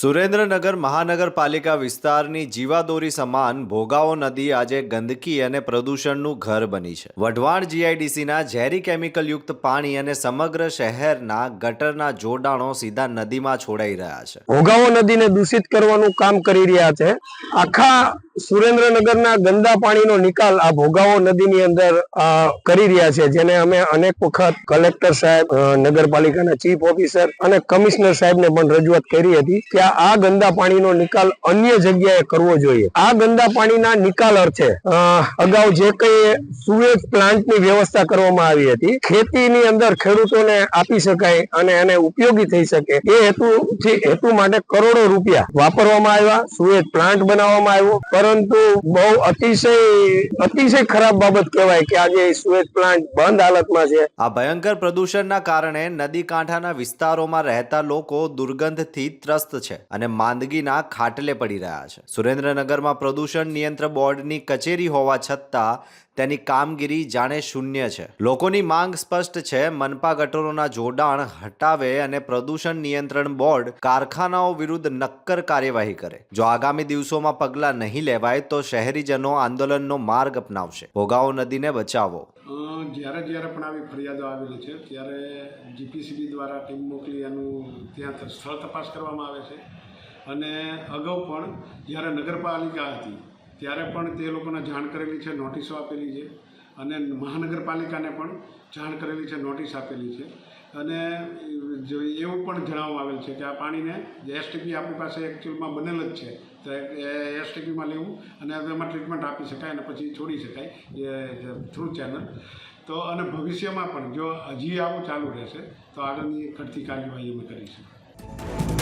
સુરેન્દ્રનગર મહાનગરપાલિકા વિસ્તારની જીવાદોરી સમાન ભોગાવો નદી આજે ગંદકી અને પ્રદૂષણનું ઘર બની છે. વઢવાણ જીઆઈડીસીના ઝેરી કેમિકલયુક્ત પાણી અને સમગ્ર શહેરના ગટરના જોડાણો સીધા નદીમાં છોડાઈ રહ્યા છે. ભોગાવો નદીને દૂષિત કરવાનું કામ કરી રહ્યા છે. આખા સુરેન્દ્રનગરના ગંદા પાણીનો નિકાલ આ ભોગાવો નદીની અંદર કરી રહ્યા છે, જેને અમે અનેક વખત કલેક્ટર સાહેબ નગરપાલિકાના ચીફ ઓફિસર અને કમિશનર સાહેબને પણ રજૂઆત કરી હતી કે આ ગંદા પાણીનો નિકાલ અન્ય જગ્યાએ કરવો જોઈએ. આ ગંદા પાણીના નિકાલ અર્થે અગાઉ જે કઈ સુએજ પ્લાન્ટની વ્યવસ્થા કરવામાં આવી હતી, ખેતીની અંદર ખેડૂતોને આપી શકાય અને એને ઉપયોગી થઈ શકે એ હેતુથી, હેતુ માટે કરોડો રૂપિયા વાપરવામાં આવ્યા સુએજ પ્લાન્ટ બનાવવામાં આવ્યો. પરંતુ બહુ અતિશય અતિશય ખરાબ બાબત કહેવાય કે આજે સુએજ પ્લાન્ટ બંધ હાલતમાં છે. આ ભયંકર પ્રદૂષણના કારણે નદી કાંઠાના વિસ્તારોમાં રહેતા લોકો દુર્ગંધથી ત્રસ્ત છે. અને માંદગીના ખાટલે પડી રહ્યા છે. સુરેન્દ્રનગરમાં પ્રદૂષણ નિયંત્રણ બોર્ડની કચેરી હોવા છતાં તેની કામગીરી જાણે શૂન્ય છે. લોકોની માંગ સ્પષ્ટ છે. મનપા ગટરોના જોડાણ હટાવે અને પ્રદૂષણ નિયંત્રણ બોર્ડ કારખાનાઓ વિરુદ્ધ નક્કર કાર્યવાહી કરે. જો આગામી દિવસોમાં પગલાં નહીં લેવાય તો શહેરીજનો આંદોલનનો માર્ગ અપનાવશે. ભોગાવો નદીને બચાવો. જ્યારે જ્યારે પણ આવી ફરિયાદો આવેલી છે, ત્યારે જીપીસીબી દ્વારા ટીમ મોકલી એનું ત્યાં સ્થળ તપાસ કરવામાં આવે છે. અને અગાઉ પણ જ્યારે નગરપાલિકા હતી, ત્યારે પણ તે લોકોને જાણ કરેલી છે, નોટિસો આપેલી છે. અને મહાનગરપાલિકાને પણ જાણ કરેલી છે, નોટિસ આપેલી છે. અને એવું પણ જણાવવામાં આવેલ છે કે આ પાણીને જે એસટીપી આપણી પાસે એકચ્યુઅલમાં બનેલ જ છે. તો એ એસટીપીમાં લેવું અને એમાં ટ્રીટમેન્ટ આપી શકાય અને પછી છોડી શકાય એ થ્રુ ચેનલ તો અને ભવિષ્યમાં પણ જો હજી આવું ચાલુ રહેશે તો આગળની કડતી કાર્યવાહી અમે કરીશું.